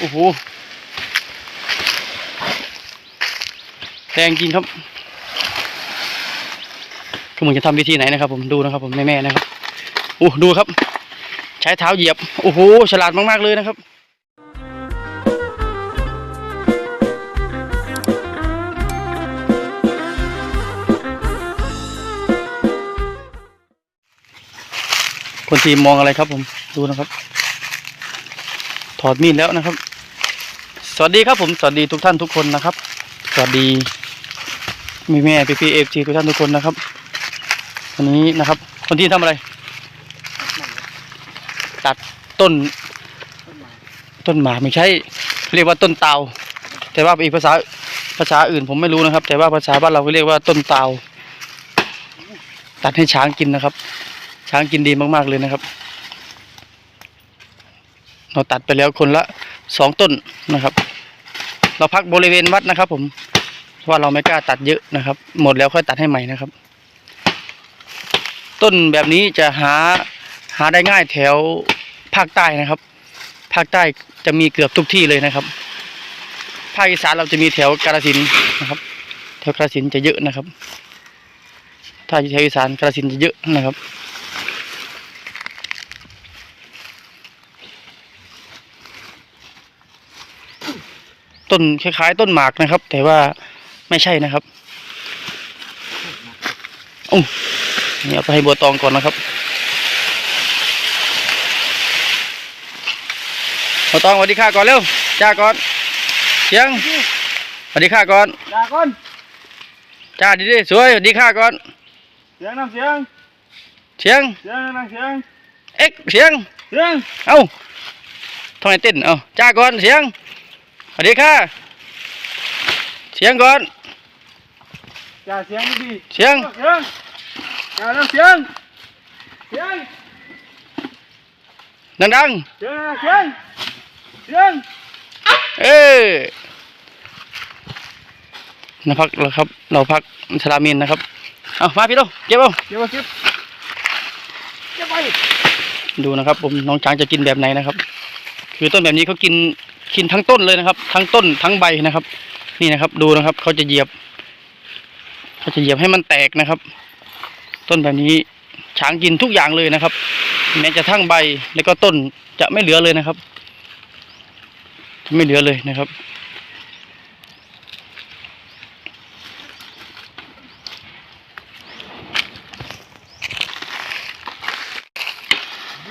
โอ้โหแรงจริงครับคือมึงจะทำวิธีไหนนะครับผมดูนะครับผมแม่ๆนะครับโอ้ดูครับ ใช้เท้าเหยียบโอ้โหฉลาดมากๆเลยนะครับคนทีมมองอะไรครับผมดูนะครับ ถอดมีดแล้วนะครับ สวัสดีครับผมสวัสดีทุกท่านทุกคนนะครับ สวัสดีมีแม่พี่พี่เอฟซีทุกท่านทุกคนนะครับวันนี้นะครับ คนที่ทำอะไร ตัดต้น ต้นหมาไม่ใช่ เรียกว่าต้นเตา แต่ว่าอีกภาษาภาษาอื่นผมไม่รู้นะครับ แต่ว่าภาษาบ้านเราก็เรียกว่าต้นเตา ตัดให้ช้างกินนะครับ ช้างกินดีมากๆเลยนะครับเราตัดไปแล้วคนละสองต้นนะครับ เราพักบริเวณวัดนะครับผมเพราะว่าเราไม่กล้าตัดเยอะนะครับ หมดแล้วค่อยตัดให้ใหม่นะครับ ต้นแบบนี้จะหาหาได้ง่ายแถวภาคใต้นะครับ ภาคใต้จะมีเกือบทุกที่เลยนะครับ ภาคอีสานเราจะมีแถวกาฬสินนะครับ แถวกาฬสินจะเยอะนะครับ ถ้าแถวอีสานกาฬสินจะเยอะนะครับ ต้นคล้ายๆ ต้นหมากนะครับ แต่ว่าไม่ใช่นะครับโอ้นี่เอาไปให้บัวตองก่อนนะครับบัวตองสวัสดีค่ะก่อนเร็วจ้าก่อนเสียงสวัสดีค่ะก่อนดาก่อนจ้าดีดีๆสวยสวัสดีค่ะก่อนเสียงน้ำเสียงเสียงเสียงน้ำเสียงเอ็กเสียงเสียงเอ้าทำไมเต้นเอ้าจ้าก่อนเสียงส วัสดีค่ะ เสียงก่อนจ่าเสียงดีเสียง เสียงจ่าแล้วเสียง เสียงดังเสียง เสียง เสียงๆเออนะพักเราครับ เราพักสลามินนะครับ เอามาพี่โตเก็บเอาเดี๋ยวมาเก็บเก็บไปดูนะครับ ผมน้องช้างจะกินแบบไหนนะครับ คือต้นแบบนี้เขากิน กินทั้งต้นเลยนะครับ ทั้งต้นทั้งใบนะครับ นี่นะครับ ดูนะครับเขาจะเหยียบเขาจะเหยียบให้มันแตกนะครับ ต้นแบบนี้ช้างกินทุกอย่างเลยนะครับ แม้จะทั้งใบแล้วก็ต้นจะไม่เหลือเลยนะครับ จะไม่เหลือเลยนะครับ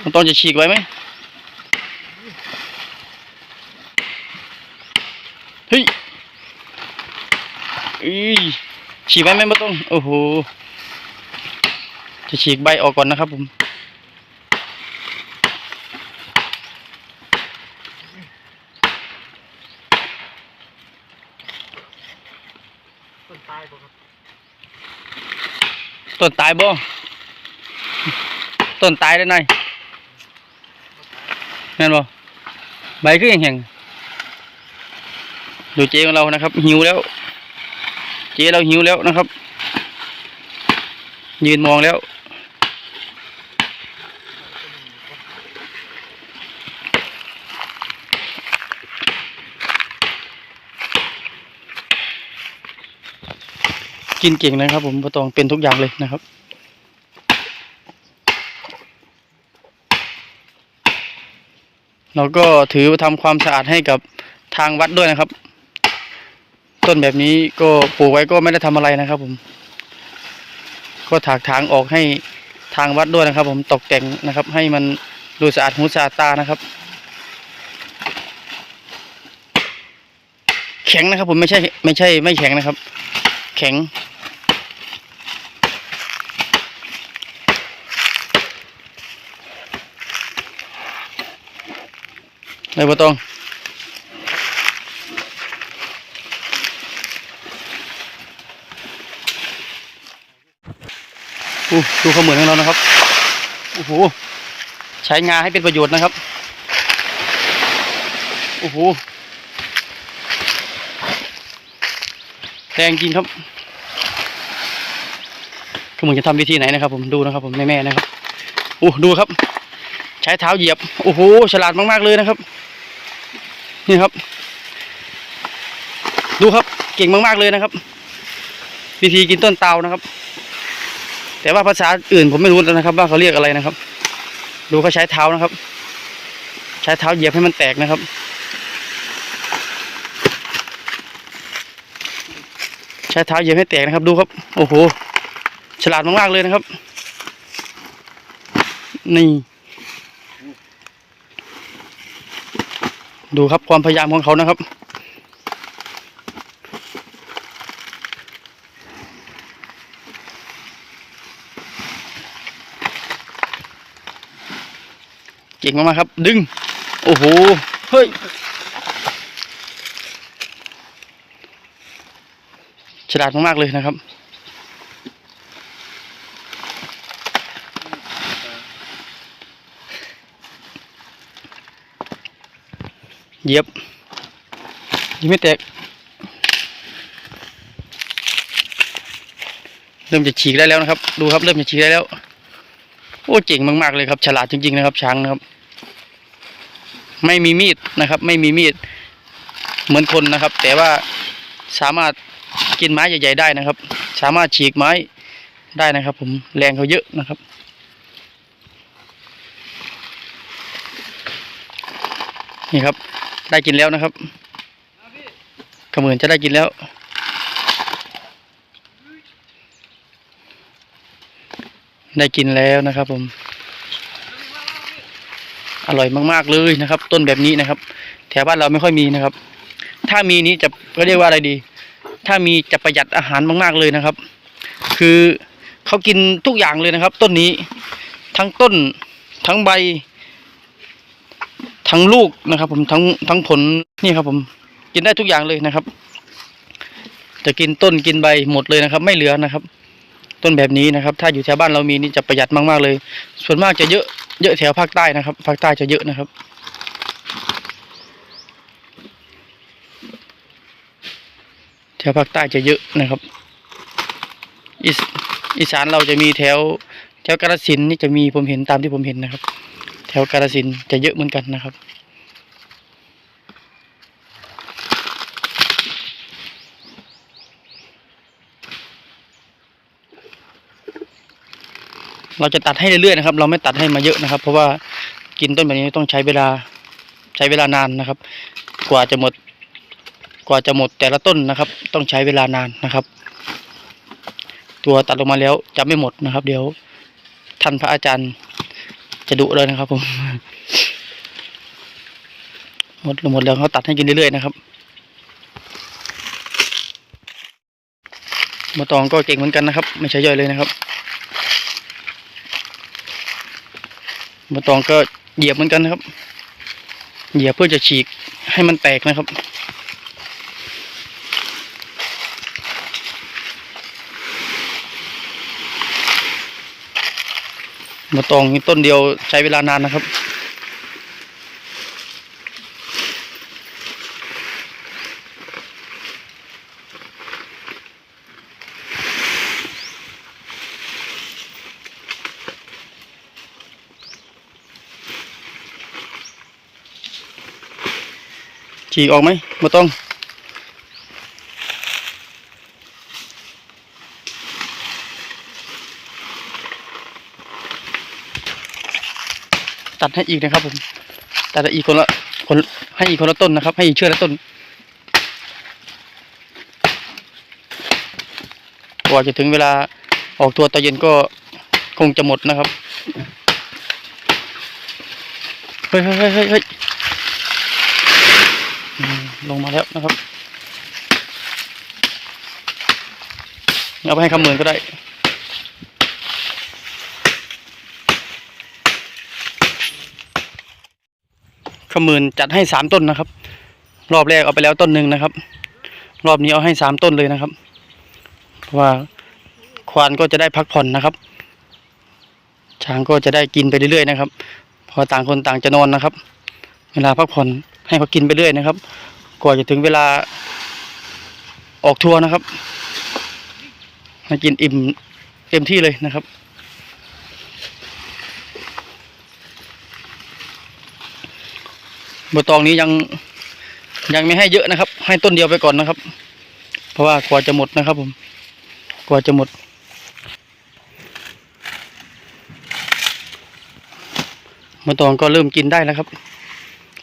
มันต้องจะฉีกไว้ไหม เฮ้ยอีฉีกไว้ไมไม่ต้องโอ้โห จะฉีกใบออกก่อนนะครับผมต้นตายบ่ครับต้นตายบ่ต้นตายได้ไงแม่นบ่ใบคือแห้งๆ ดูเจ๊ของเรานะครับ หิวแล้ว เจ๊เราหิวแล้วนะครับ ยืนมองแล้ว กินเก่งนะครับ ผมประตองเป็นทุกอย่างเลยนะครับเราก็ถือทำความสะอาดให้กับทางวัดด้วยนะครับ ต้นแบบนี้ก็ปลูกไว้ก็ไม่ได้ทำอะไรนะครับ ผม ก็ถากถางออกให้ทางวัดด้วยนะครับ ผมตกแต่งนะครับ ให้มันดูสะอาดหูสะอาดตานะครับ แข็งนะครับ ผมไม่ใช่ไม่ใช่ ไม่แข็งนะครับ แข็ง เลยบ่ต้อง ดูข้าเหมือนของเรานะครับ โอ้โห ใช้งาให้เป็นประโยชน์นะครับ โอ้โหแรงจริงครับคือมึงจะทำวิธีไหนนะครับ ผมดูนะครับ ผมแม่ๆนะครับ โอ้ดูครับ ใช้เท้าเหยียบ โอ้โห ฉลาดมากๆเลยนะครับ นี่ครับ ดูครับ เก่งมากๆเลยนะครับ วิธีกินต้นเตานะครับ แต่ว่าภาษาอื่นผมไม่รู้แล้วนะครับ ว่าเขาเรียกอะไรนะครับ ดูเขาใช้เท้านะครับ ใช้เท้าเหยียบให้มันแตกนะครับ ใช้เท้าเหยียบให้แตกนะครับ ดูครับ โอ้โห ฉลาดมากๆเลยนะครับ นี่ ดูครับความพยายามของเขานะครับ เก่งมากๆครับ ดึง โอ้โห เฮ้ย ฉลาดมากๆเลยนะครับ เยียบยังไม่แตก เริ่มจะฉีกได้แล้วนะครับ ดูครับ เริ่มจะฉีกได้แล้ว โอ้เจ๋งมาก ๆ เลยครับฉลาดจริง ๆ นะครับ ช้างนะครับ ไม่มีมีดนะครับ ไม่มีมีด เหมือนคนนะครับ แต่ว่าสามารถกินไม้ใหญ่ ๆ ได้นะครับ สามารถฉีกไม้ได้นะครับ ผมแรงเขาเยอะนะครับนี่ครับ ได้กินแล้วนะครับขมือนจะได้กินแล้ว ได้กินแล้วนะครับ ผม อร่อยมากๆเลยนะครับ ต้นแบบนี้นะครับ แถวบ้านเราไม่ค่อยมีนะครับ ถ้ามีนี้จะก็เรียกว่าอะไรดี ถ้ามีจะประหยัดอาหารมากๆเลยนะครับ คือเขากินทุกอย่างเลยนะครับ ต้นนี้ทั้งต้นทั้งใบ ทั้งลูกนะครับ ผมทั้งทั้งผลนี่ครับ ผม กินได้ทุกอย่างเลยนะครับ จะกินต้นกินใบหมดเลยนะครับ ไม่เหลือนะครับ ต้นแบบนี้นะครับ ถ้าอยู่แถวบ้านเรามีนี่จะประหยัดมากๆเลย ส่วนมากจะเยอะเยอะแถวภาคใต้นะครับ ภาคใต้จะเยอะนะครับ แถวภาคใต้จะเยอะนะครับอีสอีสานเราจะมีแถวแถวกาฬสินธุ์นี่จะมีผมเห็นตามที่ผมเห็นนะครับ แถวกาฬสินธุ์จะเยอะเหมือนกันนะครับ เราจะตัดให้เรื่อยๆนะครับ เราไม่ตัดให้มาเยอะนะครับ เพราะว่ากินต้นแบบนี้ต้องใช้เวลาใช้เวลานานนะครับ กว่าจะหมด กว่าจะหมดแต่ละต้นนะครับ ต้องใช้เวลานานนะครับ ตัวตัดลงมาแล้วจะไม่หมดนะครับ เดี๋ยวท่านพระอาจารย์จะดุเลยนะครับผมหมดหมดแล้วเขาตัดให้กินเรื่อยๆนะครับมะตองก็เก่งเหมือนกันนะครับ ไม่ใช่ย่อยเลยนะครับ มะตองก็เหยียบเหมือนกันนะครับ เหยียบเพื่อจะฉีกให้มันแตกนะครับมะตองนี่ต้นเดียวใช้เวลานานนะครับ ฉีกออกไหมมะตอง ตัดให้อีกนะครับผม ตัดให้อีกคนละคนให้อีกคนละต้นนะครับ ให้อีกเชือกละต้นกว่าจะถึงเวลาออกตัวตอนเย็นก็คงจะหมดนะครับ เฮ้ยเฮ้ยเฮ้ยเฮ้ย ลงมาแล้วนะครับเอาไปให้คำเหมือนก็ได้ขมืนจัดให้สามต้นนะครับ รอบแรกเอาไปแล้วต้นหนึ่งนะครับ รอบนี้เอาให้สามต้นเลยนะครับ เพราะว่าควานก็จะได้พักผ่อนนะครับ ช้างก็จะได้กินไปเรื่อยๆนะครับ พอต่างคนต่างจะนอนนะครับ เวลาพักผ่อนให้เขากินไปเรื่อยนะครับ กว่าจะถึงเวลาออกทัวร์นะครับให้กินอิ่มเต็มที่เลยนะครับบตองนี้ยังยังไม่ให้เยอะนะครับ ให้ต้นเดียวไปก่อนนะครับ เพราะว่ากว่าจะหมดนะครับผม กว่าจะหมดมะตองก็เริ่มกินได้แล้วครับ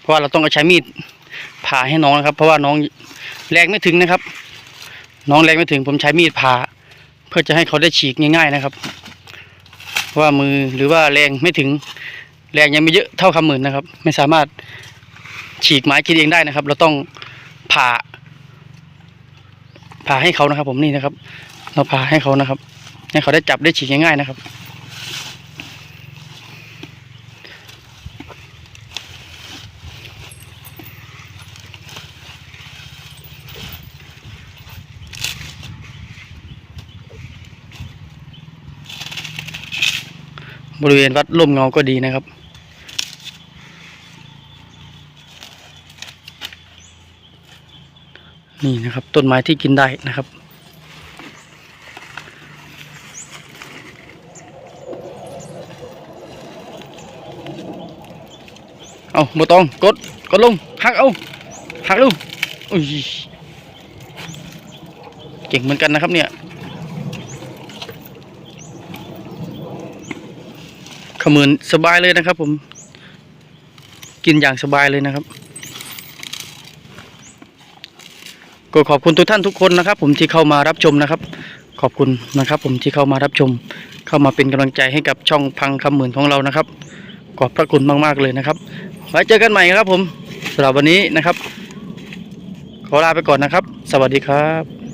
เพราะว่าเราต้องเอาใช้มีด ผ่าให้น้องนะครับ เพราะว่าน้องแรงไม่ถึงนะครับ น้องแรงไม่ถึงผมใช้มีดผ่า เพื่อจะให้เขาได้ฉีกง่าย ๆนะครับ ว่ามือหรือว่าแรงไม่ถึง แรงยังไม่เยอะเท่าคำหมื่นนะครับ ไม่สามารถฉีกไม้กินเองได้นะครับ เราต้องผ่า ผ่าให้เขานะครับ ผมนี่นะครับ เราผ่าให้เขานะครับให้เขาได้จับได้ฉีกง่ายๆนะครับ บริเวณวัดร่มเงาก็ดีนะครับ นี่นะครับต้นไม้ที่กินได้นะครับเอาบตองกดกดลงหักเอาหักลูอุ้ยเก่งเหมือนกันนะครับเนี่ย ขมืนสบายเลยนะครับผม กินอย่างสบายเลยนะครับ ก็ขอบคุณทุกท่านทุกคนนะครับ ผมที่เข้ามารับชมนะครับ ขอบคุณนะครับ ผมที่เข้ามารับชม เข้ามาเป็นกำลังใจให้กับช่องพังคำหมื่นของเรานะครับ ขอบพระคุณมากๆเลยนะครับไว้เจอกันใหม่ครับผมสำหรับวันนี้นะครับ ขอลาไปก่อนนะครับ สวัสดีครับ